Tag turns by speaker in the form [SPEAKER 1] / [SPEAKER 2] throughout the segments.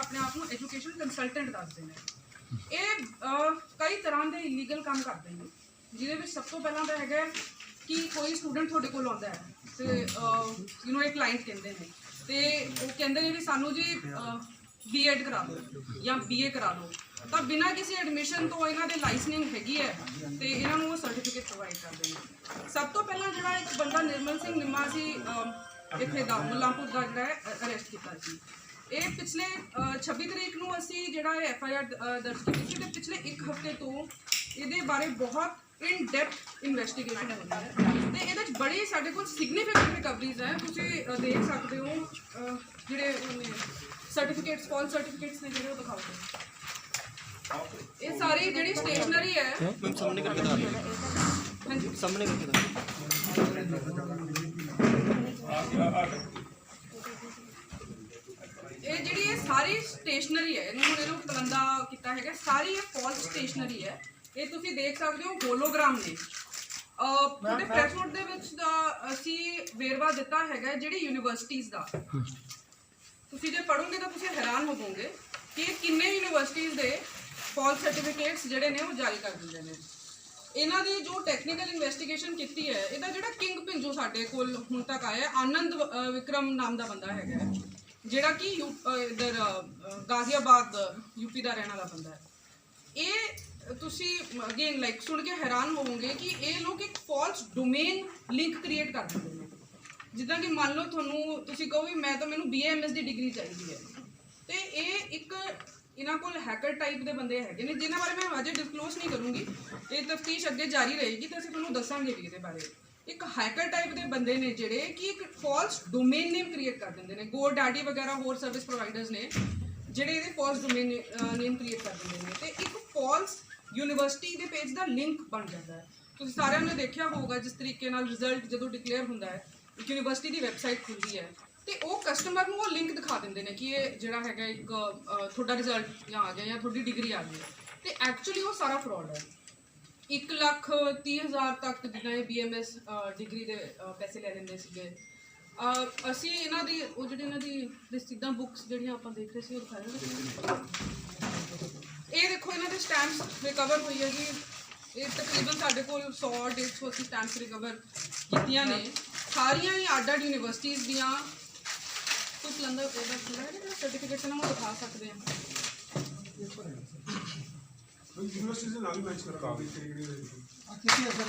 [SPEAKER 1] ਆਪਣੇ ਆਪ ਨੂੰ ਐਜੂਕੇਸ਼ਨ ਕੰਸਲਟੈਂਟ ਦੱਸਦੇ ਨੇ। ਇਹ ਕਈ ਤਰ੍ਹਾਂ ਦੇ ਇਲੀਗਲ ਕੰਮ ਕਰਦੇ ਨੇ, ਜਿਹਦੇ ਵਿੱਚ ਸਭ ਤੋਂ ਪਹਿਲਾਂ ਤਾਂ ਹੈਗਾ ਕਿ ਕੋਈ ਸਟੂਡੈਂਟ ਤੁਹਾਡੇ ਕੋਲ ਆਉਂਦਾ ਹੈ ਤੇ ਯੂ نو ਇਹ ਕਲਾਇੰਟ ਕਹਿੰਦੇ ਨੇ। ਤੇ ਉਹ ਕਹਿੰਦੇ ਨੇ ਵੀ ਸਾਨੂੰ ਜੀ ਬੀਐਡ ਕਰਾ ਦਿਓ ਜਾਂ ਬੀਏ ਕਰਾ ਦਿਓ। ਤਾਂ ਬਿਨਾਂ ਕਿਸੇ ਐਡਮਿਸ਼ਨ ਤੋਂ ਇਹਨਾਂ ਦੇ ਲਾਇਸਨਿੰਗ ਹੈਗੀ ਹੈ ਤੇ ਇਹਨਾਂ ਨੂੰ ਉਹ ਸਰਟੀਫਿਕੇਟ ਪ੍ਰੋਵਾਈਡ ਕਰਦੇ ਨੇ। ਸਭ ਤੋਂ ਪਹਿਲਾਂ ਜਿਹੜਾ ਇੱਕ ਬੰਦਾ ਨਿਰਮਲ ਸਿੰਘ ਨਿੰਮਾ ਸੀ ਇੱਥੇ ਦਾ, ਮੁੱਲਾਂਪੁਰ ਦਾ ਜਿਹੜਾ ਹੈ ਅਰੈਸਟ ਕੀਤਾ ਸੀ। ਇਹ ਪਿਛਲੇ ਅਹ, 26 ਤਰੀਕ ਨੂੰ ਅਸੀਂ ਜਿਹੜਾ ਐਫ ਆਈ ਆਰ ਦਰਜ ਕੀਤੀ ਸੀ ਤੇ ਪਿਛਲੇ 1 ਹਫ਼ਤੇ ਤੋਂ ਇਹਦੇ ਬਾਰੇ ਬਹੁਤ ਇਨ ਡੈਪਥ ਇਨਵੈਸਟੀਗੇਸ਼ਨ ਹੋ। ਰਹੀ ਹੈ ਤੇ ਇਹਦੇ ਵਿੱਚ ਬੜੀ ਸਾਡੇ ਕੋਲ ਸਿਗਨੀਫੀਕੈਂਟ ਰਿਕਵਰੀਜ਼ ਹੈ। ਤੁਸੀਂ ਦੇਖ ਸਕਦੇ ਹੋ ਜਿਹੜੇ ਸਰਟੀਫਿਕੇਟਸ ਕਾਲ ਸਰਟੀਫਿਕੇਟਸ ਨੇ ਜਿਹੜੇ ਉਹ ਦਿਖਾਓ। ਤੁਸੀਂ। ਇਹ ਸਾਰੀ ਜਿਹੜੀ ਸਟੇਸ਼ਨਰੀ ਹੈ
[SPEAKER 2] ਮੈਮ ਸਾਹਮਣੇ ਕਰਕੇ ਦਿਖਾ ਦਿਓ।
[SPEAKER 1] ਹਾਂਜੀ।
[SPEAKER 2] ਸਾਹਮਣੇ ਕਰਕੇ ਦਿਖਾ ਦਿਓ।
[SPEAKER 1] ਇਹ ਸਾਰੀ ਸਟੇਸ਼ਨਰੀ ਹੈ। ਇਹਨੂੰ ਹੁਣ ਇਹਨੂੰ ਕਲੰਦਾ ਕੀਤਾ ਹੈਗਾ। ਸਾਰੀ ਇਹ ਫਾਲਸ ਸਟੇਸ਼ਨਰੀ ਹੈ। ਇਹ ਤੁਸੀਂ ਦੇਖ ਸਕਦੇ ਹੋ ਹੋਲੋਗ੍ਰਾਮ ਨੇ। ਤੁਹਾਡੇ ਪ੍ਰੈਸ ਨੋਟ ਦੇ ਵਿੱਚ ਦਾ ਅਸੀਂ ਵੇਰਵਾ ਦਿੱਤਾ ਹੈਗਾ ਜਿਹੜੀ ਯੂਨੀਵਰਸਿਟੀਜ਼ ਦਾ। ਤੁਸੀਂ ਜੇ ਪੜੋਗੇ ਤਾਂ ਤੁਸੀਂ ਹੈਰਾਨ ਹੋਵੋਗੇ ਕਿ ਕਿੰਨੇ ਯੂਨੀਵਰਸਿਟੀਜ਼ ਦੇ ਫਾਲਸ ਸਰਟੀਫਿਕੇਟਸ ਜਿਹੜੇ ਨੇ ਉਹ ਜਾਰੀ ਕਰ ਦਿੰਦੇ ਨੇ। ਇਹਨਾਂ ਦੀ ਜੋ ਟੈਕਨੀਕਲ ਇਨਵੈਸਟੀਗੇਸ਼ਨ ਕੀਤੀ ਹੈ ਇਹਦਾ ਜਿਹੜਾ ਕਿੰਗ ਪਿੰਨ ਜੋ ਸਾਡੇ ਕੋਲ ਹੁਣ ਤੱਕ ਆਇਆ ਆਨੰਦ ਵਿਕਰਮ ਨਾਮ ਦਾ ਬੰਦਾ ਹੈਗਾ ਜਿਹੜਾ ਕਿ ਯੂ- ਇੱਧਰ ਅ, ਗਾਜ਼ੀਆਬਾਦ ਯੂਪੀ ਦਾ ਰਹਿਣ ਵਾਲਾ ਬੰਦਾ ਹੈ। ਇਹ ਤੁਸੀਂ ਅਗੇਨ ਲਾਈਕ ਸੁਣ ਕੇ ਹੈਰਾਨ ਹੋਵੋਗੇ ਕਿ ਇਹ ਲੋਕ ਇੱਕ ਫਾਲਸ ਡੋਮੇਨ ਲਿੰਕ ਕ੍ਰੀਏਟ ਕਰ ਦਿੰਦੇ ਨੇ। ਜਿੱਦਾਂ ਕਿ ਮੰਨ ਲਓ ਤੁਹਾਨੂੰ ਤੁਸੀਂ ਕਹੋ ਵੀ ਮੈਂ ਤਾਂ ਮੈਨੂੰ ਬੀਏਐਮਐਸ ਦੀ ਡਿਗਰੀ ਚਾਹੀਦੀ ਹੈ। ਤੇ ਇਹ ਇੱਕ ਇਹਨਾਂ ਕੋਲ ਹੈਕਰ ਟਾਈਪ ਦੇ ਬੰਦੇ ਹੈਗੇ ਨੇ ਜਿਨ੍ਹਾਂ ਬਾਰੇ ਮੈਂ ਅਜੇ ਡਿਸਕਲੋਜ਼ ਨਹੀਂ ਕਰੂੰਗੀ। ਇਹ ਤਫਤੀਸ਼ ਅੱਗੇ ਜਾਰੀ ਰਹੇਗੀ ਤੇ ਅਸੀਂ ਤੁਹਾਨੂੰ ਦੱਸਾਂਗੇ ਵੀ ਇਹਦੇ ਬਾਰੇ। ਇੱਕ ਹੈਕਰ ਟਾਈਪ ਦੇ ਬੰਦੇ ਨੇ ਜਿਹੜੇ ਕਿ ਇੱਕ ਫਾਲਸ ਡੋਮੇਨ ਨੇਮ ਕ੍ਰੀਏਟ ਕਰ ਦਿੰਦੇ ਨੇ ਗੋ ਡੈਡੀ ਵਗੈਰਾ ਹੋਰ ਸਰਵਿਸ ਪ੍ਰੋਵਾਈਡਰਸ ਨੇ, ਜਿਹੜੇ ਇਹਦੇ ਫਾਲਸ ਡੋਮੇਨ ਨੇਮ ਕ੍ਰੀਏਟ ਕਰ ਦਿੰਦੇ ਨੇ। ਤੇ ਇੱਕ ਫਾਲਸ ਯੂਨੀਵਰਸਿਟੀ ਦੇ ਪੇਜ ਦਾ ਲਿੰਕ ਬਣ ਜਾਂਦਾ ਹੈ। ਤੁਸੀਂ ਸਾਰਿਆਂ ਨੇ ਦੇਖਿਆ ਹੋਊਗਾ ਜਿਸ ਤਰੀਕੇ ਨਾਲ ਰਿਜ਼ਲਟ ਜਦੋਂ ਡਿਕਲੇਅਰ ਹੁੰਦਾ ਹੈ ਯੂਨੀਵਰਸਿਟੀ ਦੀ ਵੈਬਸਾਈਟ ਖੁੱਲਦੀ ਹੈ ਤੇ ਉਹ ਕਸਟਮਰ ਨੂੰ ਉਹ ਲਿੰਕ ਦਿਖਾ ਦਿੰਦੇ ਨੇ ਕਿ ਇਹ ਜਿਹੜਾ ਹੈਗਾ ਇੱਕ ਤੁਹਾਡਾ ਰਿਜ਼ਲਟ ਜਾਂ ਆ ਗਿਆ ਜਾਂ ਤੁਹਾਡੀ ਡਿਗਰੀ ਆ ਗਈ ਹੈ। ਤੇ ਐਕਚੁਅਲੀ ਉਹ ਸਾਰਾ ਫਰਾਡ ਹੈ। 1 ਲੱਖ 30 ਹਜ਼ਾਰ ਤੱਕ ਜਿੰਨਾ ਇਹ ਬੀਐਮਐਸ ਡਿਗਰੀ ਦੇ ਪੈਸੇ ਲੈ ਲੈਂਦੇ ਸੀਗੇ। ਅਸੀਂ ਇਹਨਾਂ ਦੀ, ਉਹ ਜਿਹੜੀ ਇਹਨਾਂ ਦੀ ਰਸੀਦਾਂ ਬੁੱਕਸ ਜਿਹੜੀਆਂ ਆਪਾਂ ਦੇਖ ਰਹੇ ਸੀ, ਉਹ ਦਿਖਾਇਆ ਇਹ ਦੇਖੋ, ਇਹਨਾਂ ਦੇ ਸਟੈਂਪਸ ਰਿਕਵਰ ਹੋਈ ਹੈ ਜੀ ਇਹ ਤਕਰੀਬਨ ਸਾਡੇ ਕੋਲ 100 150 ਅਸੀਂ ਸਟੈਂਪਸ ਰਿਕਵਰ ਕੀਤੀਆਂ ਨੇ। ਸਾਰੀਆਂ ਹੀ ਅੱਡ-ਅੱਡ ਯੂਨੀਵਰਸਿਟੀਜ਼ ਦੀਆਂ। ਕੁਝ ਲੰਦਾ ਉਹਦਾ ਖੁੱਲ੍ਹਾ ਹੈ ਜਿਹੜਾ ਸਰਟੀਫਿਕੇਟ ਨਾਲ ਉਹ ਦਿਖਾ ਸਕਦੇ ਹਾਂ।
[SPEAKER 3] ਯੂਨੀਵਰਸਿਟੀ ਦੇ ਨਾਲ ਹੀ ਮੈਚ ਕਰਾ ਕਾਗਜ਼ ਕਿਹੜੀ ਕਿਹੜੀ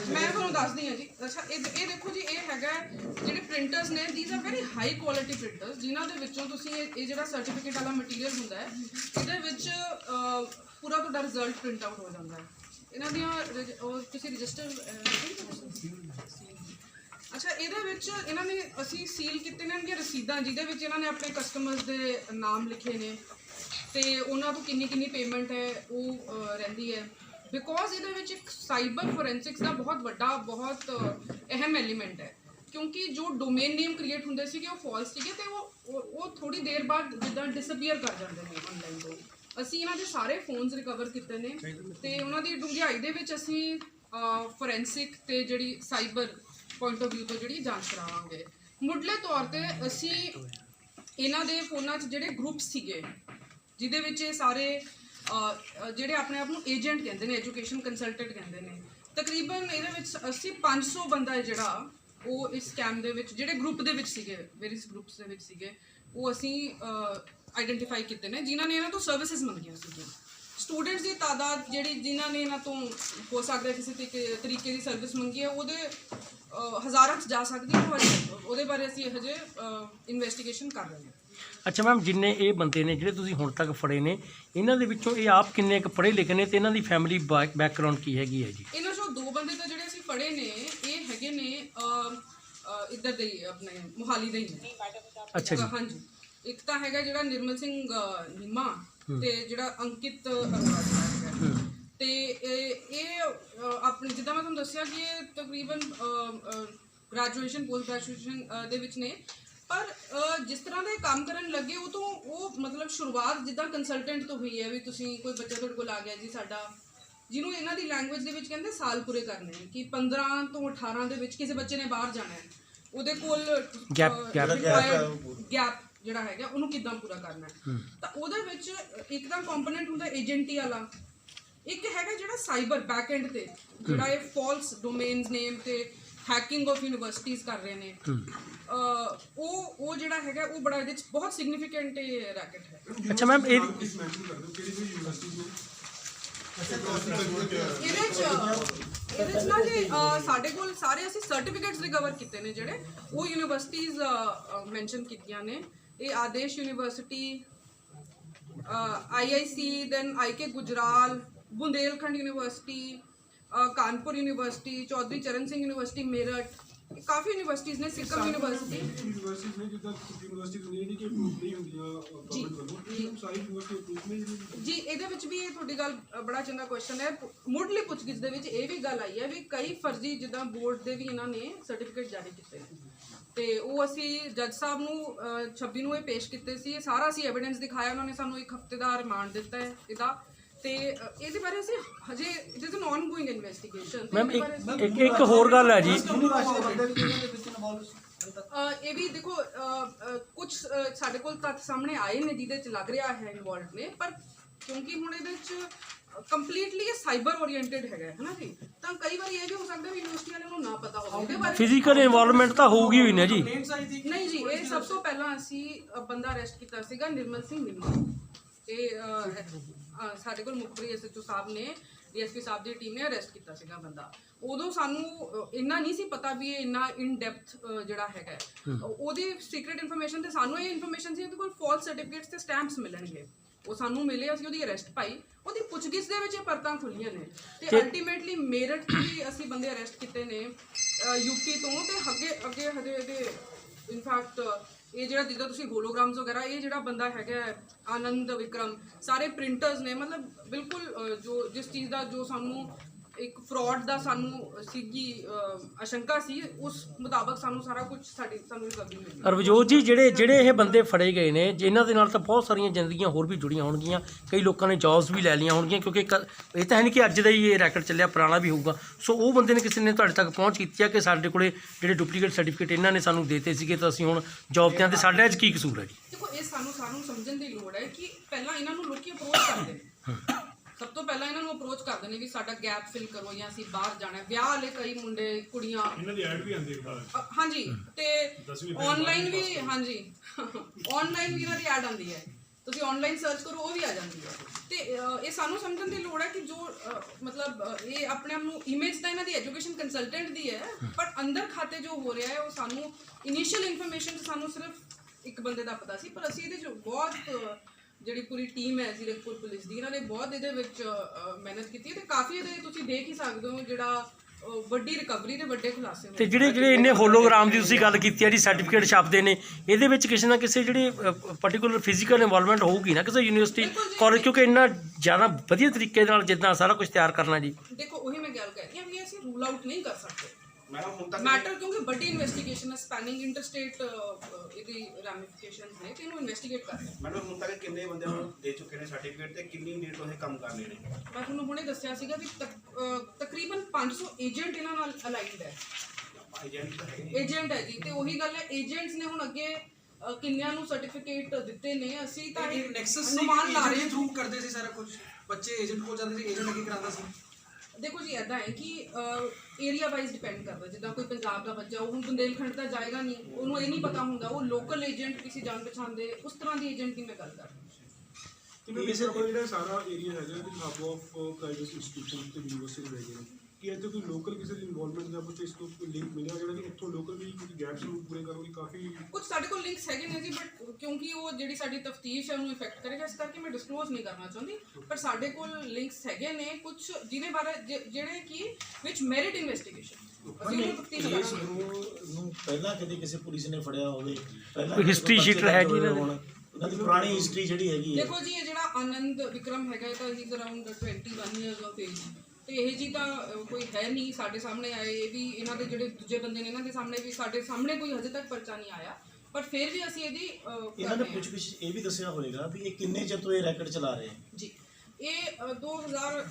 [SPEAKER 1] ਮੈਂ ਤੁਹਾਨੂੰ ਦੱਸਦੀ ਹਾਂ ਜੀ। ਅੱਛਾ ਇਹ ਇਹ ਦੇਖੋ ਜੀ ਇਹ ਹੈਗਾ ਹੈ, ਜਿਹੜੇ ਪ੍ਰਿੰਟਰਸ ਨੇ these are very high quality printers ਜਿਨ੍ਹਾਂ ਦੇ ਵਿੱਚੋਂ ਤੁਸੀਂ ਇਹ ਇਹ ਜਿਹੜਾ ਸਰਟੀਫਿਕੇਟ ਵਾਲਾ ਮਟੀਰੀਅਲ ਹੁੰਦਾ ਹੈ ਇਹਦੇ ਵਿੱਚ ਅਹ, ਪੂਰਾ ਤੁਹਾਡਾ ਰਿਜ਼ਲਟ ਪ੍ਰਿੰਟ ਆਊਟ ਹੋ ਜਾਂਦਾ ਹੈ। ਇਹਨਾਂ ਦੀਆਂ ਰਜਿ- ਉਹ ਤੁਸੀਂ ਰਜਿਸਟਰ ਅੱਛਾ ਇਹਦੇ ਵਿੱਚ ਇਹਨਾਂ ਨੇ ਅਸੀਂ ਸੀਲ ਕੀਤੇ ਨੇ ਇਹਨਾਂ ਰਸੀਦਾਂ ਜਿਹਦੇ ਵਿੱਚ ਇਹਨਾਂ ਨੇ ਆਪਣੇ ਕਸਟਮਰਸ ਦੇ ਨਾਮ ਲਿਖੇ ਨੇ ਤੇ ਉਹਨਾਂ ਤੋਂ ਕਿੰਨੀ ਕਿੰਨੀ ਪੇਮੈਂਟ ਹੈ ਉਹ ਅਹ, ਰਹਿੰਦੀ ਹੈ। ਬਿਕੋਜ਼ ਇਹਦੇ ਵਿੱਚ ਇੱਕ ਸਾਈਬਰ ਫੋਰੈਂਸਿਕਸ ਦਾ ਬਹੁਤ ਵੱਡਾ ਬਹੁਤ ਅਹਿਮ ਐਲੀਮੈਂਟ ਹੈ। ਕਿਉਂਕਿ ਜੋ ਡੋਮੇਨ ਨੇਮ ਕ੍ਰੀਏਟ ਹੁੰਦੇ ਸੀਗੇ ਉਹ ਫਾਲਸ ਸੀਗੇ ਤੇ ਉਹ ਉਹ- ਉਹ ਥੋੜੀ ਦੇਰ ਬਾਅਦ ਜਿੱਦਾਂ ਡਿਸਅਪੀਅਰ ਕਰ ਜਾਂਦੇ ਨੇ ਆਨਲਾਈਨ ਤੋਂ। ਅਸੀਂ ਇਹਨਾਂ ਦੇ ਸਾਰੇ ਫੋਨਸ ਰਿਕਵਰ ਕੀਤੇ ਨੇ ਤੇ ਉਹਨਾਂ ਦੀ ਡੂੰਘਾਈ ਦੇ ਵਿੱਚ ਅਸੀਂ ਫੋਰੈਂਸਿਕ ਤੇ ਜਿਹੜੀ ਸਾਈਬਰ ਪੁਆਇੰਟ ਆਫ View ਤੋਂ ਜਿਹੜੀ ਜਾਂਚ ਕਰਾਵਾਂਗੇ। ਮੁੱਢਲੇ ਤੌਰ ਤੇ ਅਸੀਂ ਇਹਨਾਂ ਦੇ ਫੋਨਾਂ 'ਚ ਜਿਹੜੇ ਗਰੁੱਪ ਸੀਗੇ ਜਿਹਦੇ ਵਿੱਚ ਇਹ ਸਾਰੇ ਜਿਹੜੇ ਆਪਣੇ ਆਪ ਨੂੰ ਏਜੰਟ ਕਹਿੰਦੇ ਨੇ, ਐਜੂਕੇਸ਼ਨ ਕੰਸਲਟੈਂਟ ਕਹਿੰਦੇ ਨੇ। ਤਕਰੀਬਨ ਇਹਦੇ ਵਿੱਚ 80 500 ਬੰਦਾ ਹੈ ਜਿਹੜਾ, ਉਹ ਇਸ ਸਕੈਮ ਦੇ ਵਿੱਚ, ਜਿਹੜੇ ਗਰੁੱਪ ਦੇ ਵਿੱਚ ਸੀਗੇ ਵੇਰੀਅਸ ਗਰੁੱਪਸ ਦੇ ਵਿੱਚ ਸੀਗੇ, ਉਹ ਅਸੀਂ ਆਈਡੈਂਟੀਫਾਈ ਕੀਤੇ ਨੇ, ਜਿਨ੍ਹਾਂ ਨੇ ਇਹਨਾਂ ਤੋਂ ਸਰਵਿਸਿਜ਼ ਮੰਗੀਆਂ ਸੀਗੀਆਂ। ਸਟੂਡੈਂਟਸ ਦੀ ਤਾਦਾਦ ਜਿਹੜੀ ਜਿਨ੍ਹਾਂ ਨੇ ਇਹਨਾਂ ਤੋਂ ਹੋ ਸਕਦਾ ਕਿਸੇ ਤਰੀਕੇ ਤਰੀਕੇ ਦੀ ਸਰਵਿਸ ਮੰਗੀ ਹੈ, ਉਹਦੇ ਹਜ਼ਾਰਾਂ 'ਚ ਜਾ ਸਕਦੀ ਹੈ ਉਹ ਉਹਦੇ ਬਾਰੇ ਅਸੀਂ ਹਜੇ ਇਨਵੈਸਟੀਗੇਸ਼ਨ ਕਰ ਰਹੇ ਹਾਂ।
[SPEAKER 4] ਅੱਛਾ ਮੈਮ ਜਿੰਨੇ ਇਹ ਬੰਦੇ ਨੇ ਜਿਹੜੇ ਤੁਸੀਂ ਹੁਣ ਤੱਕ ਫੜੇ ਨੇ ਇਹਨਾਂ ਦੇ ਵਿੱਚੋਂ ਇਹ ਆਪ ਕਿੰਨੇ ਕੁ ਪੜ੍ਹੇ ਲਿਖੇ ਨੇ ਤੇ ਇਹਨਾਂ ਦੀ ਫੈਮਿਲੀ ਬੈਕਗ੍ਰਾਉਂਡ ਕੀ ਹੈਗੀ ਹੈ ਜੀ?
[SPEAKER 1] ਇਹਨਾਂ ਚੋਂ ਦੋ ਬੰਦੇ ਤਾਂ ਜਿਹੜੇ ਅਸੀਂ ਫੜੇ ਨੇ ਇਹ ਹੈਗੇ ਨੇ ਅ, ਇੱਧਰ ਦੇ ਹੀ ਆਪਣੇ ਮੁਹਾਲੀ ਦੇ ਹੀ ਨੇ।
[SPEAKER 4] ਅੱਛਾ ਜੀ।
[SPEAKER 1] ਹਾਂਜੀ। ਇੱਕ ਤਾਂ ਹੈਗਾ ਜਿਹੜਾ ਨਿਰਮਲ ਸਿੰਘ ਅ, ਨਿੰਮਾ ਤੇ ਜਿਹੜਾ ਅੰਕਿਤ ਅਰੋੜਾ ਜਿਹੜਾ ਹੈਗਾ ਤੇ ਇਹ ਇਹ ਅ, ਆਪਣੇ ਜਿੱਦਾਂ ਮੈਂ ਤੁਹਾਨੂੰ ਦੱਸਿਆ ਕਿ ਇਹ ਤਕਰੀਬਨ ਗ੍ਰੈਜੂਏਸ਼ਨ ਪੋਸਟ ਗ੍ਰੈਜੂਏਸ਼ਨ ਦੇ ਵਿੱਚ ਨੇ। ਪਰ ਜਿਸ ਤਰ੍ਹਾਂ ਦੇ ਕੰਮ ਕਰਨ ਲੱਗੇ ਉਹ ਤੋਂ ਉਹ ਮਤਲਬ ਸ਼ੁਰੂਆਤ ਜਿੱਦਾਂ ਕੰਸਲਟੈਂਟ ਤੋਂ ਹੋਈ ਹੈ ਵੀ ਤੁਸੀਂ ਕੋਈ ਬੱਚਾ ਤੁਹਾਡੇ ਕੋਲ ਆ ਗਿਆ ਜੀ ਸਾਡਾ ਜਿਹਨੂੰ ਇਹਨਾਂ ਦੀ ਲੈਂਗੁਏਜ ਦੇ ਵਿੱਚ ਕਹਿੰਦੇ ਸਾਲ ਪੂਰੇ ਕਰਨੇ ਨੇ ਕਿ 15 ਤੋਂ 18 ਦੇ ਵਿੱਚ ਕਿਸੇ ਬੱਚੇ ਨੇ ਬਾਹਰ ਜਾਣਾ ਹੈ ਉਹਦੇ ਕੋਲ
[SPEAKER 4] gap-
[SPEAKER 1] ਗੈਪ ਜਿਹੜਾ ਹੈਗਾ ਉਹਨੂੰ ਕਿੱਦਾਂ ਪੂਰਾ ਕਰਨਾ ਹੈ? ਤਾਂ ਉਹਦੇ ਵਿੱਚ ਇੱਕ ਤਾਂ ਕੰਪੋਨੈਂਟ ਹੁੰਦਾ ਏਜੰਟੀ ਵਾਲਾ। ਇੱਕ ਹੈਗਾ ਜਿਹੜਾ ਸਾਈਬਰ ਬੈਕ ਐਂਡ ਤੇ ਜਿਹੜਾ ਇਹ ਫਾਲਸ ਡੋਮੇਨਸ ਨੇਮ ਤੇ ਹੈਕਿੰਗ ਆਫ ਯੂਨੀਵਰਸਿਟੀਜ਼ ਕਰ ਰਹੇ ਨੇ। ਅਹ ਉਹ ਉਹ ਜਿਹੜਾ ਹੈਗਾ ਉਹ ਬੜਾ ਇਹਦੇ ਚ ਬਹੁਤ ਸਿਗਨੀਫੀਕੈਂਟ ਰੈਕਟ ਹੈ।
[SPEAKER 4] ਅੱਛਾ ਮੈਮ ਇਹ
[SPEAKER 1] ਇਹਦੇ ਚ ਇਹਦੇ ਚ ਨਾ ਜੀ ਅਹ, ਸਾਡੇ ਕੋਲ ਸਾਰੇ ਅਸੀਂ ਸਰਟੀਫਿਕੇਟਸ ਰਿਕਵਰ ਕੀਤੇ ਨੇ ਜਿਹੜੇ ਉਹ ਯੂਨੀਵਰਸਿਟੀਜ਼ ਮੈਂਸ਼ਨ ਕੀਤੀਆਂ ਨੇ। ਇਹ Adesh university IIC then IK Gujral Bundelkhand university Kanpur university Chaudhary Charan Singh university Meerut ਕਾਫੀ ਯੂਨੀਵਰਸਿਟੀਜ਼ ਨੇ ਸਿੱਕਮ ਯੂਨੀਵਰਸਿਟੀ
[SPEAKER 3] ਯੂਨੀਵਰਸਿਟੀ ਨੇ ਜਿੱਦਾਂ ਕੁਝ ਯੂਨੀਵਰਸਿਟੀ ਹੁੰਦੀਆਂ ਨੇ ਕਿ ਅਪਰੂਵ ਨਹੀਂ ਹੁੰਦੀਆਂ ਗਵਰਨਮੈਂਟ ਵੱਲੋਂ ਇਹ ਸਾਰੀ ਯੂਨੀਵਰਸਿਟੀ ਅਪਰੂਵ ਨੇ ਜਿਹੜੀ
[SPEAKER 1] ਜੀ ਇਹਦੇ ਵਿੱਚ ਵੀ ਇਹ ਤੁਹਾਡੀ ਗੱਲ ਬੜਾ ਚੰਗਾ ਕੁਐਸਚਨ ਹੈ ਮੁੱਢਲੀ ਪੁੱਛਗਿੱਛ ਦੇ ਵਿੱਚ ਇਹ ਵੀ ਗੱਲ ਆਈ ਹੈ ਵੀ ਕਈ ਫਰਜ਼ੀ ਜਿੱਦਾਂ ਬੋਰਡ ਦੇ ਵੀ ਇਹਨਾਂ ਨੇ ਸਰਟੀਫਿਕੇਟ ਜਾਰੀ ਕੀਤੇ ਤੇ ਉਹ ਅਸੀਂ ਜੱਜ ਸਾਹਿਬ ਨੂੰ ਅ, 26 ਨੂੰ ਇਹ ਪੇਸ਼ ਕੀਤੇ ਸੀ ਇਹ ਸਾਰਾ ਅਸੀਂ ਐਵੀਡੈਂਸ ਦਿਖਾਇਆ ਉਹਨਾਂ ਨੇ ਸਾਨੂੰ ਇੱਕ ਹਫ਼ਤੇ ਦਾ ਰਿਮਾਂਡ ਦਿੱਤਾ ਹੈ ਇਹਦਾ ਤੇ ਅ, ਇਹਦੇ ਬਾਰੇ ਅਸੀਂ ਹਜੇ it is an ongoing investigation
[SPEAKER 4] ma'am ਇੱਕ ਇੱਕ ਇੱਕ ਹੋਰ ਗੱਲ ਹੈ ਜੀ।
[SPEAKER 1] ਅ, ਇਹ ਵੀ ਦੇਖੋ ਕੁਝ ਸਾਡੇ ਕੋਲ ਤੱਥ ਸਾਹਮਣੇ ਆਏ ਨੇ ਜਿਹਦੇ ਚ ਲੱਗ ਰਿਹਾ ਹੈ ਇਨਵੋਲਡ ਨੇ ਪਰ ਕਿਉਂਕਿ ਹੁਣ ਇਹਦੇ ਚ ਕੰਪਲੀਟਲੀ ਇਹ ਸਾਈਬਰ ਓਰੀਐਂਟਡ ਹੈਗਾ ਹੈ ਨਾ ਜੀ? ਤਾਂ ਕਈ ਵਾਰੀ ਇਹ ਵੀ ਹੋ ਸਕਦਾ ਵੀ ਯੂਨੀਵਰਸਿਟੀ ਵਾਲਿਆਂ ਨੂੰ ਨਾ ਪਤਾ ਹੋਵੇ। ਇਹਦੇ ਬਾਰੇ
[SPEAKER 4] ਫਿਜ਼ੀਕਲ ਇਨਵੋਲਵਮੈਂਟ ਤਾਂ ਹੋਊਗੀ ਹੋਈ ਨਾ ਜੀ।
[SPEAKER 1] ਨਹੀਂ ਜੀ ਇਹ ਸਭ ਤੋਂ ਪਹਿਲਾਂ ਅਸੀਂ ਅ, ਬੰਦਾ ਅਰੈਸਟ ਕੀਤਾ ਸੀਗਾ ਨਿਰਮਲ ਸਿੰਘ ਨਿੰਮਾ ਇਹ ਅ, ਸਾਡੇ ਕੋਲ ਮੁਖਬਰੀ ਐਸਐਚਓ ਸਾਹਿਬ ਨੇ ਡੀਐਸਪੀ ਸਾਹਿਬ ਦੀ ਟੀਮ ਨੇ ਅਰੈਸਟ ਕੀਤਾ ਸੀਗਾ ਬੰਦਾ। ਉਦੋਂ ਸਾਨੂੰ ਇੰਨਾ ਨਹੀਂ ਸੀ ਪਤਾ ਵੀ ਇਹ ਇੰਨਾ ਇਨ ਡੈਪਥ ਜਿਹੜਾ ਹੈਗਾ ਉਹਦੀ ਸੀਕ੍ਰੀਟ ਇਨਫੋਰਮੇਸ਼ਨ ਤੇ ਸਾਨੂੰ ਇਹ ਇਨਫੋਰਮੇਸ਼ਨ ਸੀ ਉਹਦੇ ਕੋਲ ਫਾਲਸ ਸਰਟੀਫਿਕੇਟਸ ਤੇ ਸਟੈਂਪਸ ਮਿਲਣਗੇ। ਉਹ ਸਾਨੂੰ ਮਿਲੇ ਅਸੀਂ ਉਹਦੀ ਅਰੈਸਟ ਪਾਈ। ਉਹਦੀ ਪੁੱਛਗਿੱਛ ਦੇ ਵਿੱਚ ਇਹ ਪਰਤਾਂ ਖੁੱਲੀਆਂ ਨੇ। ਤੇ ਅਲਟੀਮੇਟਲੀ ਮੇਰਠ ਵੀ ਅਸੀਂ ਬੰਦੇ ਅਰੈਸਟ ਕੀਤੇ ਨੇ ਯੂਪੀ ਤੋਂ ਤੇ ਅੱਗੇ ਅੱਗੇ ਹਜੇ ਇਹਦੇ ਇਨਫੈਕਟ ਇਹ ਜਿਹੜਾ ਜਿੱਦਾਂ ਤੁਸੀਂ ਹੋਲੋਗ੍ਰਾਮਸ ਵਗੈਰਾ ਇਹ ਜਿਹੜਾ ਬੰਦਾ ਹੈਗਾ ਹੈ, ਆਨੰਦ ਵਿਕਰਮ ਸਾਰੇ ਪ੍ਰਿੰਟਰਸ ਨੇ ਮਤਲਬ ਬਿਲਕੁਲ ਜੋ ਜਿਸ ਚੀਜ਼ ਦਾ ਜੋ ਸਾਨੂੰ ਇੱਕ ਫਰਾਡ ਦਾ ਸਾਨੂੰ ਸੀਗੀ ਅ, ਆਸ਼ੰਕਾ ਸੀ ਉਸ ਮੁਤਾਬਕ ਸਾਨੂੰ ਸਾਰਾ ਕੁਝ ਸਾਡੀ ਸਾਨੂੰ ਰਿਕਵਰੀ ਮਿਲੀ।
[SPEAKER 4] ਰਵਜੋਤ ਜੀ ਜਿਹੜੇ ਜਿਹੜੇ ਇਹ ਬੰਦੇ ਫੜੇ ਗਏ ਨੇ ਜਿਨ੍ਹਾਂ ਦੇ ਨਾਲ ਤਾਂ ਬਹੁਤ ਸਾਰੀਆਂ ਜ਼ਿੰਦਗੀਆਂ ਹੋਰ ਵੀ ਜੁੜੀਆਂ ਹੋਣਗੀਆਂ ਕਈ ਲੋਕਾਂ ਨੇ ਜੌਬਸ ਵੀ ਲੈ ਲਈਆਂ ਹੋਣਗੀਆਂ ਕਿਉਂਕਿ ਇਹ ਤਾਂ ਹੈ ਨਹੀਂ ਕਿ ਅੱਜ ਦਾ ਹੀ ਇਹ ਰੈਕਟ ਚੱਲਿਆ ਪੁਰਾਣਾ ਵੀ ਹੋਊਗਾ। ਸੋ ਉਹ ਬੰਦੇ ਨੇ ਕਿਸੇ ਨੇ ਤੁਹਾਡੇ ਤੱਕ ਪਹੁੰਚ ਕੀਤੀ ਹੈ ਕਿ ਸਾਡੇ ਕੋਲੇ ਜਿਹੜੇ ਡੁਪਲੀਕੇਟ ਸਰਟੀਫਿਕੇਟ ਇਹਨਾਂ ਨੇ ਸਾਨੂੰ ਦੇਤੇ ਸੀਗੇ ਤਾਂ ਅਸੀਂ ਹੁਣ ਜੌਬ ਤੇ ਆਂ ਤੇ ਸਾਡੇ ਅੱਜ ਕੀ ਕਸੂਰ ਹੈ ਜੀ?
[SPEAKER 1] ਦੇਖੋ ਇਹ ਸਾਨੂੰ ਸਾਨੂੰ ਸਮਝਣ ਦੀ ਲੋੜ ਹੈ ਕਿ ਪਹਿਲਾਂ ਇਹਨਾਂ ਨੂੰ ਲੋਕੀ ਅਪਰੋਚ ਕਰਦੇ ਨੇ। ਸਭ ਤੋਂ ਪਹਿਲਾਂ ਇਹਨਾਂ ਨੂੰ ਅਪਰੋਚ ਕਰਦੇ ਨੇ ਵੀ ਸਾਡਾ ਗੈਪ ਫਿਲ ਕਰੋ ਜਾਂ ਅਸੀਂ ਬਾਹਰ ਜਾਣਾ ਹੈ। ਵਿਆਹ ਵਾਲੇ ਕਈ ਮੁੰਡੇ ਕੁੜੀਆਂ
[SPEAKER 3] ਇਹਨਾਂ ਦੀ ਐਡ ਵੀ ਆਉਂਦੀ ਹੈ
[SPEAKER 1] ਅ, ਹਾਂਜੀ ਤੇ ਆਨਲਾਈਨ ਵੀ ਹਾਂਜੀ ਆਨਲਾਈਨ ਵੀ ਇਹਨਾਂ ਦੀ ਐਡ ਆਉਂਦੀ ਹੈ। ਤੁਸੀਂ ਆਨਲਾਈਨ ਸਰਚ ਕਰੋ ਉਹ ਵੀ ਆ ਜਾਂਦੀ ਹੈ। ਤੇ ਅ, ਇਹ ਸਾਨੂੰ ਸਮਝਣ ਦੀ ਲੋੜ ਹੈ ਕਿ ਜੋ ਅ, ਮਤਲਬ ਅ, ਇਹ ਆਪਣੇ ਆਪ ਨੂੰ ਇਮੇਜ ਤਾਂ ਇਹਨਾਂ ਦੀ ਐਜੂਕੇਸ਼ਨ ਕੰਸਲਟੈਂਟ ਦੀ ਹੈ ਪਰ ਅੰਦਰ ਖਾਤੇ ਜੋ ਹੋ ਰਿਹਾ ਹੈ ਉਹ ਸਾਨੂੰ ਇਨੀਸ਼ੀਅਲ ਇਨਫੋਰਮੇਸ਼ਨ ਸਾਨੂੰ ਸਿਰਫ ਇੱਕ ਬੰਦੇ ਦਾ ਪਤਾ ਸੀ ਪਰ ਅਸੀਂ ਇਹਦੇ ਚ ਬਹੁਤ ਜਿਹੜੀ ਪੂਰੀ ਟੀਮ ਹੈ ਜ਼ੀਰਕਪੁਰ ਪੁਲਿਸ ਦੀ ਇਹਨਾਂ ਨੇ ਬਹੁਤ ਇਹਦੇ ਵਿੱਚ ਮਿਹਨਤ ਕੀਤੀ ਹੈ ਤੇ ਕਾਫੀ ਇਹਦੇ ਤੁਸੀਂ ਦੇਖ ਹੀ ਸਕਦੇ ਹੋ ਜਿਹੜਾ ਵੱਡੀ ਰਿਕਵਰੀ ਤੇ ਵੱਡੇ ਖੁਲਾਸੇ ਹੋਏ
[SPEAKER 4] ਤੇ ਜਿਹੜੇ ਜਿਹੜੇ ਇੰਨੇ ਹੋਲੋਗ੍ਰਾਮ ਦੀ ਤੁਸੀਂ ਗੱਲ ਕੀਤੀ ਹੈ ਜੀ ਸਰਟੀਫਿਕੇਟ ਛਾਪਦੇ ਨੇ ਇਹਦੇ ਵਿੱਚ ਕਿਸੇ ਨਾ ਕਿਸੇ ਜਿਹੜੇ ਪਾਰਟਿਕੂਲਰ ਫਿਜ਼ੀਕਲ ਇਨਵੋਲਵਮੈਂਟ ਹੋਊਗੀ ਨਾ ਕਿਸੇ ਯੂਨੀਵਰਸਿਟੀ ਕਾਲਜ ਕਿਉਂਕਿ ਇੰਨਾ ਜ਼ਿਆਦਾ ਵਧੀਆ ਤਰੀਕੇ ਨਾਲ ਜਿੱਦਾਂ ਸਾਰਾ ਕੁਝ ਤਿਆਰ ਕਰਨਾ ਜੀ।
[SPEAKER 1] ਦੇਖੋ ਉਹੀ ਮੈਂ ਗੱਲ ਕਰ ਰਹੀ ਹਾਂ ਵੀ ਅਸੀਂ ਰੂਲ ਆਊਟ ਨਹੀਂ ਕਰ ਸਕਦੇ।
[SPEAKER 2] ਮੈਡਮ ਹੁਣ ਤੱਕ
[SPEAKER 1] ਮੈਟਰ ਕਿਉਂਕਿ ਵੱਡੀ ਇਨਵੈਸਟੀਗੇਸ਼ਨ ਹੈ ਸਪੈਨਿੰਗ ਇੰਟਰਸਟੇਟ ਇਹਦੀ ਰੈਮਿਫਿਕੇਸ਼ਨਸ ਨੇ ਤੇ ਇਹਨੂੰ ਇਨਵੈਸਟੀਗੇਟ ਕਰ ਰਹੇ
[SPEAKER 2] ਮੈਡਮ ਹੁਣ ਤੱਕ ਕਿੰਨੇ ਬੰਦਿਆਂ ਨੂੰ ਦੇ ਚੁੱਕੇ ਨੇ ਸਰਟੀਫਿਕੇਟ ਤੇ ਕਿੰਨੀ ਡੇਟ ਤੋਂ ਇਹ ਕੰਮ ਕਰ ਰਹੇ ਨੇ?
[SPEAKER 1] ਮੈਂ ਤੁਹਾਨੂੰ ਹੁਣੇ ਦੱਸਿਆ ਸੀਗਾ ਕਿ ਤਕਰੀਬਨ 500 ਏਜੰਟ ਇਹਨਾਂ ਨਾਲ ਅਲਾਈਨਡ ਹੈ।
[SPEAKER 2] ਏਜੰਟ ਤਾਂ ਹੈਗੇ
[SPEAKER 1] ਏਜੰਟ ਹੈ ਜੀ ਤੇ ਉਹੀ ਗੱਲ ਹੈ ਏਜੰਟਸ ਨੇ ਹੁਣ ਅੱਗੇ ਕਿੰਨਿਆਂ ਨੂੰ ਸਰਟੀਫਿਕੇਟ ਦਿੱਤੇ ਨੇ ਅਸੀਂ ਤਾਂ
[SPEAKER 5] ਇਹ ਨੈਕਸਸ ਸੀ
[SPEAKER 1] ਅਨੁਮਾਨ ਲਾ ਰਹੇ
[SPEAKER 5] ਥਰੂ ਕਰਦੇ ਸੀ ਸਾਰਾ ਕੁਝ ਬੱਚੇ ਏਜੰਟ ਕੋਲ ਜਾਂਦੇ ਸੀ ਏਜੰਟ ਅੱਗੇ ਕਰਾਉਂਦਾ ਸੀ।
[SPEAKER 1] ਦੇਖੋ ਜੀ ਐਦਾਂ ਹੈ ਕਿ ਏਰੀਆ ਵਾਈਜ਼ ਡਿਪੈਂਡ ਕਰਦਾ ਜਿੱਦਾਂ ਕੋਈ ਪੰਜਾਬ ਦਾ ਬੱਚਾ ਉਹ ਹੁਣ ਬੁੰਦੇਲਖੰਡ ਦਾ ਜਾਏਗਾ ਨਹੀਂ ਉਹਨੂੰ ਇਹ ਨਹੀਂ ਪਤਾ ਹੁੰਦਾ ਉਹ ਲੋਕਲ ਏਜੰਟ ਕਿਸੇ ਜਾਣ ਪਛਾਣ ਦੇ ਉਸ ਤਰ੍ਹਾਂ ਦੀ ਏਜੰਟ ਦੀ ਮੈਂ ਗੱਲ ਕਰ
[SPEAKER 3] ਤੇ ਮੈਂ ਬੇਸਿਕ ਜਿਹੜਾ ਸਾਰਾ ਏਰੀਆ ਹੈਗਾ ਕਿ ਹੱਬ ਆਫ ਪ੍ਰਾਈਵੇਟ ਇੰਸਟੀਟਿਊਸ਼ਨ ਤੇ ਯੂਨੀਵਰਸਿਟੀ ਹੈਗੇ ਨੇ। ਕਿ ਇੱਥੇ ਕੋਈ ਲੋਕਲ ਕਿਸੇ ਦੀ ਇਨਵੋਲਵਮੈਂਟ ਜਾਂ ਕੁਝ ਇਸ ਤੋਂ ਕੋਈ ਲਿੰਕ ਮਿਲਿਆ ਜਿਹੜਾ ਕਿ ਇੱਥੋਂ ਲੋਕਲ ਵੀ ਕੁਝ ਗੈਪਸ ਨੂੰ ਪੂਰੇ ਕਰਨ ਲਈ ਕਾਫੀ
[SPEAKER 1] ਕੁਝ ਸਾਡੇ ਕੋਲ ਲਿੰਕਸ ਹੈਗੇ ਨੇ ਜੀ ਬਟ ਕਿਉਂਕਿ ਉਹ ਜਿਹੜੀ ਸਾਡੀ ਤਫਤੀਸ਼ ਹੈ ਉਹਨੂੰ ਇਫੈਕਟ ਕਰੇਗਾ ਇਸ ਕਰਕੇ ਮੈਂ ਡਿਸਕਲੋਜ਼ ਨਹੀਂ ਕਰਨਾ ਚਾਹੁੰਦੀ। ਪਰ ਸਾਡੇ ਕੋਲ ਲਿੰਕਸ ਹੈਗੇ ਨੇ ਕੁਝ ਜਿਹਦੇ ਬਾਰੇ ਜਿਹੜੇ ਕਿ ਵਿਚ ਮੈਰਿਟ ਇਨਵੈਸਟੀਗੇਸ਼ਨ
[SPEAKER 6] ਇਸ ਨੂੰ ਪਹਿਲਾਂ ਕਦੇ ਕਿਸੇ ਪੁਲਿਸ ਨੇ ਫੜਿਆ ਹੋਵੇ ਪਹਿਲਾਂ ਬੱਚੇ
[SPEAKER 4] sheet ਹੈ ਜੀ ਇਹਨਾਂ ਦੀ?
[SPEAKER 6] ਪੁਰਾਣੀ ਹਿਸਟਰੀ ਜਿਹੜੀ ਹੈਗੀ ਹੈ।
[SPEAKER 1] ਦੇਖੋ ਜੀ ਇਹ ਜਿਹੜਾ ਆਨੰਦ ਵਿਕਰਮ ਹੈਗਾ ਇਹ ਤਾਂ ਹੀ ਅਰਾਊਂਡ 21 ਇਅਰਸ ਆਫ ਏਜ ਤੇ ਇਹ ਜੀ ਤਾਂ ਕੋਈ ਹੈ ਨਹੀਂ ਸਾਡੇ ਸਾਹਮਣੇ ਆਏ। ਇਹ ਵੀ ਇਹਨਾਂ ਦੇ ਜਿਹੜੇ ਦੂਜੇ ਬੰਦੇ ਨੇ ਇਹਨਾਂ ਦੇ ਸਾਹਮਣੇ ਵੀ ਸਾਡੇ ਸਾਹਮਣੇ ਕੋਈ ਹਜੇ ਤੱਕ ਪਰਚਾ ਨਹੀਂ ਆਇਆ। ਪਰ ਫਿਰ ਵੀ ਅਸੀਂ ਇਹਦੀ
[SPEAKER 6] ਇਹਨਾਂ ਨੇ। ਪੁੱਛ ਪੁੱਛ ਇਹ ਵੀ ਦੱਸਿਆ ਹੋਵੇਗਾ ਵੀ ਇਹ ਕਿੰਨੇ ਚਿਰ ਤੋਂ ਇਹ ਰੈਕਟ ਚਲਾ ਰਹੇ
[SPEAKER 1] ਜੀ। ਇਹ ਅ, 2000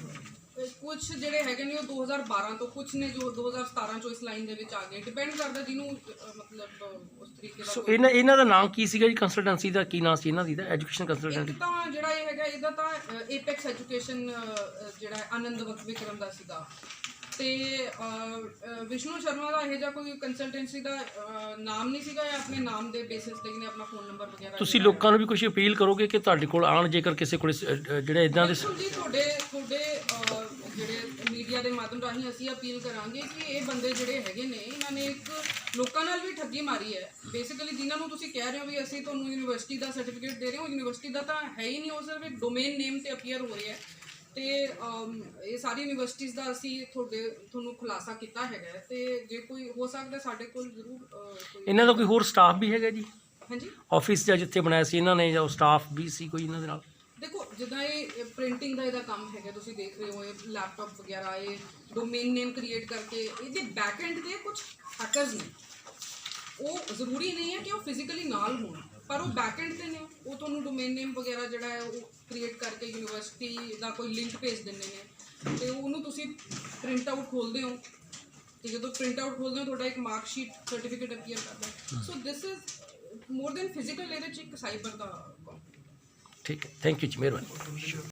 [SPEAKER 1] ਕੁਝ ਜਿਹੜੇ ਹੈਗੇ ਨੇ ਉਹ 2012 ਤੋਂ ਕੁਝ ਨੇ ਜੋ 2017 ਚੋਂ ਇਸ ਲਾਈਨ ਦੇ ਵਿੱਚ ਆ ਗਏ। ਡਿਪੈਂਡ ਕਰਦਾ ਜਿਹਨੂੰ ਅਹ, ਮਤਲਬ ਉਸ ਤਰੀਕੇ ਦਾ
[SPEAKER 4] ਸੋ
[SPEAKER 1] ਕੋਈ-
[SPEAKER 4] ਇਹਨਾਂ ਇਹਨਾਂ ਦਾ ਨਾਮ ਕੀ ਸੀਗਾ ਜੀ? ਕੰਸਲਟੈਂਸੀ ਦਾ ਕੀ ਨਾਮ ਸੀ ਇਹਨਾਂ ਦੀ? ਦਾ ਐਜੂਕੇਸ਼ਨ
[SPEAKER 1] ਇੱਕ
[SPEAKER 4] ਕੰਸਲਟੈਂਟ
[SPEAKER 1] ਤਾਂ ਜਿਹੜਾ ਇਹ ਹੈਗਾ ਇਹਦਾ ਤਾਂ ਏਪੈਕਸ ਐਜੂਕੇਸ਼ਨ ਜਿਹੜਾ ਹੈ, ਆਨੰਦ ਵਕ- ਵਿਕਰਮ ਦਾ ਸੀਗਾ। ਤੇ ਵਿਸ਼ਨੂੰ ਸ਼ਰਮਾ ਦਾ ਇਹ ਜਿਹਾ ਕੋਈ ਕੰਸਲਟੈਂਸੀ ਦਾ ਨਾਮ ਨਹੀਂ ਸੀਗਾ ਇਹ ਆਪਣੇ ਨਾਮ ਦੇ ਬੇਸਿਸ ਤੇ ਇਹਨੇ ਆਪਣਾ ਫੋਨ ਨੰਬਰ ਵਗੈਰਾ
[SPEAKER 4] ਤੁਸੀਂ ਲੋਕਾਂ ਨੂੰ ਵੀ ਕੁਝ ਅਪੀਲ ਕਰੋਗੇ ਕਿ ਤੁਹਾਡੇ ਕੋਲ ਆਣ ਜੇਕਰ ਕਿਸੇ ਕੋਲ ਜਿਹੜੇ ਇਦਾਂ ਦੇ
[SPEAKER 1] ਬਿਲਕੁਲ ਜੀ ਤੁਹਾਡੇ ਤੁਹਾਡੇ ਜਿਹੜੇ ਮੀਡੀਆ ਦੇ ਮਾਧਿਅਮ ਰਾਹੀਂ ਅਸੀਂ ਅਪੀਲ ਕਰਾਂਗੇ ਕਿ ਇਹ ਬੰਦੇ ਜਿਹੜੇ ਹੈਗੇ ਨੇ ਇਹਨਾਂ ਨੇ ਇੱਕ ਲੋਕਾਂ ਨਾਲ ਵੀ ਠੱਗੀ ਮਾਰੀ ਹੈ। ਬੇਸਿਕਲੀ ਜਿਨ੍ਹਾਂ ਨੂੰ ਤੁਸੀਂ ਕਹਿ ਰਹੇ ਹੋ ਵੀ ਅਸੀਂ ਤੁਹਾਨੂੰ ਯੂਨੀਵਰਸਿਟੀ ਦਾ ਸਰਟੀਫਿਕੇਟ ਦੇ ਰਹੇ ਹਾਂ ਯੂਨੀਵਰਸਿਟੀ ਦਾ ਤਾਂ ਹੈ ਹੀ ਨਹੀਂ ਉਹ ਸਿਰਫ ਇੱਕ ਡੋਮੇਨ ਨੇਮ ਤੇ ਅਪੀਅਰ ਹੋ ਰਿਹਾ ਹੈ। ਤੇ ਅਮ, ਇਹ ਸਾਰੀ ਯੂਨੀਵਰਸਿਟੀਆਂ ਦਾ ਅਸੀਂ ਤੁਹਾਡੇ ਤੁਹਾਨੂੰ ਖੁਲਾਸਾ ਕੀਤਾ ਹੈਗਾ ਹੈ ਤੇ ਜੇ ਕੋਈ ਹੋ ਸਕਦਾ ਸਾਡੇ ਕੋਲ ਜ਼ਰੂਰ ਕੋਈ
[SPEAKER 4] ਇਹਨਾਂ ਦਾ ਕੋਈ ਹੋਰ ਸਟਾਫ ਵੀ ਹੈਗਾ ਜੀ?
[SPEAKER 1] ਹਾਂਜੀ?
[SPEAKER 4] ਆਫਿਸ ਜਾਂ ਜਿੱਥੇ ਬਣਾਇਆ ਸੀ ਇਹਨਾਂ ਨੇ ਜਾਂ ਸਟਾਫ ਵੀ ਸੀ ਕੋਈ ਇਹਨਾਂ ਦੇ ਨਾਲ?
[SPEAKER 1] ਦੇਖੋ ਜਿੱਦਾਂ ਇਹ ਪ੍ਰਿੰਟਿੰਗ ਦਾ ਇਹਦਾ ਕੰਮ ਹੈਗਾ ਤੁਸੀਂ ਦੇਖ ਰਹੇ ਹੋ ਇਹ ਲੈਪਟਾਪ ਵਗੈਰਾ ਇਹ ਡੋਮੇਨ ਨੇਮ ਕ੍ਰੀਏਟ ਕਰਕੇ ਇਹਦੇ ਬੈਕ ਐਂਡ ਦੇ ਕੁਝ ਹੈਕਰਸ ਨੇ ਉਹ ਜ਼ਰੂਰੀ ਨਹੀਂ ਹੈ ਕਿ ਉਹ ਫਿਜ਼ੀਕਲੀ ਨਾਲ ਹੋਣ। ਪਰ ਉਹ ਬੈਕ ਐਂਡ ਤੇ ਨੇ ਉਹ। ਤੁਹਾਨੂੰ ਡੋਮੇਨ ਨੇਮ ਵਗੈਰਾ ਜਿਹੜਾ ਹੈ ਉਹ ਕ੍ਰੀਏਟ ਕਰਕੇ ਯੂਨੀਵਰਸਿਟੀ ਦਾ ਕੋਈ ਲਿੰਕ ਭੇਜ ਦਿੰਦੇ ਨੇ। ਤੇ ਉਹਨੂੰ ਤੁਸੀਂ ਪ੍ਰਿੰਟ ਆਊਟ ਖੋਲਦੇ ਹੋ। ਤੇ ਜਦੋਂ ਪ੍ਰਿੰਟ ਆਊਟ ਖੋਲਦੇ ਹੋ ਤੁਹਾਡਾ ਇੱਕ ਮਾਰਕ ਸ਼ੀਟ ਸਰਟੀਫਿਕੇਟ ਅਪੀਅਰ ਕਰਦਾ so this is more than physical ਇਹਦੇ ਚ ਇੱਕ ਸਾਈਬਰ ਦਾ ਕੰਮ
[SPEAKER 4] ਠੀਕ ਹੈ। ਥੈਂਕ ਯੂ ਜੀ ਮਿਹਰਬਾਨੀ।